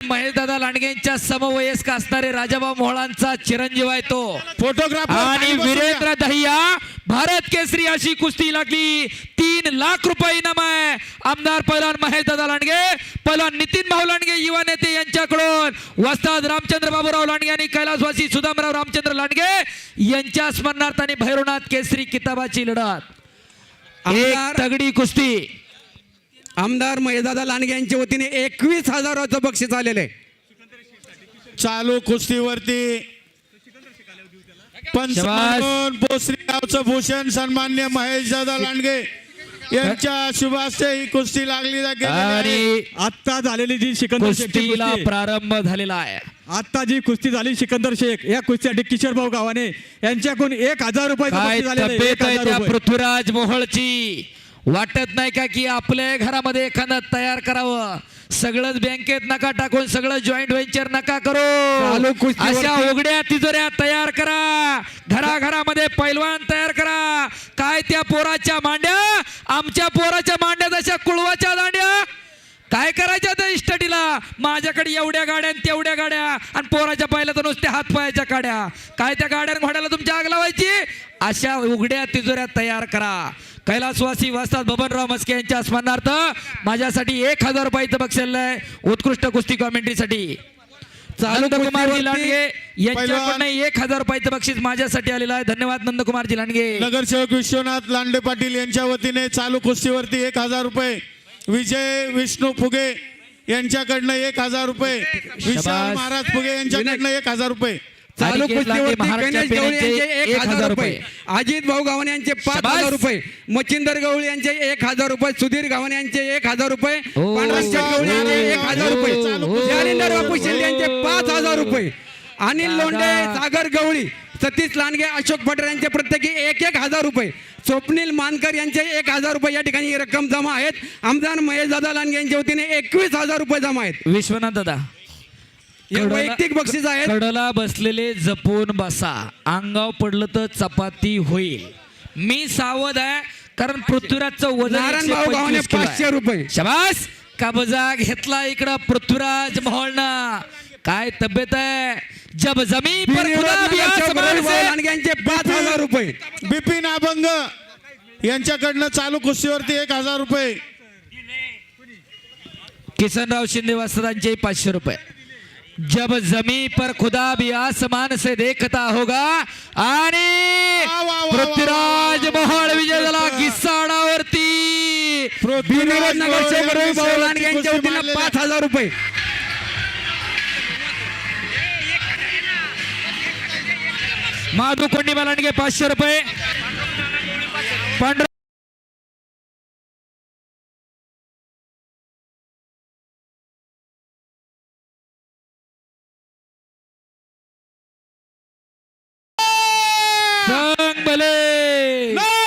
महेश दादा लांडगेंच्या समवयस्क असणारे राजाभाऊ मोहळांचा चिरंजीव आहे तो. फोटोग्राफर आणि वीरेंद्र. दहिया भारत केसरी अशी कुस्ती लागली. तीन लाख रुपये इनाम आहे. आमदार पैलवान महेश दादा लांडगे पैलवान नितीन भाऊ लांडगे युवा नेते यांच्याकडून वस्ताद रामचंद्र बाबूराव लांडगे आणि कैलासवासी सुदामराव रामचंद्र लांडगे यांच्या स्मरणार्थ आणि भैरवनाथ केसरी किताबाची लढत. तगडी कुस्ती. आमदार महेशदादा लांडगे यांच्या वतीने एकवीस हजाराचं बक्षीस आलेलं आहे. चालू कुस्तीवरती गावचं भूषण सन्मान्य महेश दादा लांडगे यांच्या शुभास्ते ही कुस्ती लागली. आणि आत्ता झालेली जी सिकंदर शेखची कुस्तीला कुस्ती. प्रारंभ झालेला आहे. आत्ता जी कुस्ती झाली सिकंदर शेख या कुस्तीसाठी किशोर भाऊ गावाने यांच्याकडून एक हजार रुपये. पृथ्वीराज मोहळची? वाटत नाही का की आपल्या घरामध्ये एखादं तयार करावं? सगळंच बँकेत नका टाकून सगळं जॉईंट व्हेंचर नका करू. अशा उघड्या तिजोऱ्या तयार करा. घराघरामध्ये पैलवान तयार करा. काय त्या पोराच्या मांड्या? आमच्या पोराच्या मांड्या जशा कुळवाच्या दांड्या. काय करायच्या त्या इस्टडीला माझ्याकडे एवढ्या गाड्या आणि तेवढ्या गाड्या. आणि पोराच्या पाहिलं तर नुसत्या हात पायाच्या गाड्या काय त्या गाड्या घोड्याला तुमच्या आग लावायची अशा उघड्या तिजोऱ्या तयार करा. कैलासवासी वाजतात बबनराव मस्के यांच्या स्मरणार्थ. माझ्यासाठी एक हजार रुपयाचं बक्षीस आहे उत्कृष्ट कुस्ती कॉमेंट्रीसाठी. चालू कुस्तीवरती लांडगे यांच्याकडनं एक हजार रुपयाचं बक्षीस माझ्यासाठी आलेलं आहे. धन्यवाद नंदकुमारजी लांडगे. नगरसेवक विश्वनाथ लांडे पाटील यांच्या वतीने चालू कुस्तीवरती एक हजार रुपये. विजय विष्णू फुगे यांच्याकडनं एक हजार रुपये. विशाल. महाराज फुगे यांच्याकडनं एक हजार रुपये. चालू अनिकेत लांडे, कुस्तीवरती महाराज गणेश गवळी चॅम्पियन यांचे एक हजार रुपये. अजित भाऊ गावणे यांचे पाच. हजार रुपये. मच्छिंदर गवळी यांचे एक हजार रुपये. सुधीर गावणे यांचे एक हजार रुपये. हो. पांडुरंग गवळी यांचे एक हजार रुपये. हो. जालिंदर बापू शिंदे यांचे पाच हजार रुपये. अनिल लोंढे दादा. सागर गवळी सतीश लांडगे अशोक पटेल यांचे प्रत्येकी एक एक हजार रुपये. स्वप्नील मानकर यांचे एक हजार रुपये या ठिकाणी ही रक्कम जमा आहेत. आमदार महेश दादा लांडगे यांच्या वतीने एकवीस हजार रुपये जमा आहेत. विश्वनाथ दादा. हे वैयक्तिक बक्षीस आहेत. कडला बसलेले जपून बसा. अंगाव पडलं तर चपाती होईल. मी सावध आहे कारण पृथ्वीराजचं वजन नारायण भाऊ गावणे 125 किलो आहे. पाचशे रुपये. शबास! कब्जा घेतला इकडं पृथ्वीराज मोहळनं? काय तब्येत आहे? जब जमी पर खुदा भी आसमान से पाच हजार रुपये. बिपिन अभंग यांच्याकडनं चालू कुस्तीवरती एक हजार रुपये. किसनराव शिंदे वासदांचे पाचशे रुपये. जब जमी पर खुदा भी आसमान से देखता होगा आणि पृथ्वीराज. मोहोळ विजय झाला लांडगे यांच्या वतीने पाच हजार रुपये. माधू कोंडी लांडगे पाचशे रुपये. पांडुरंग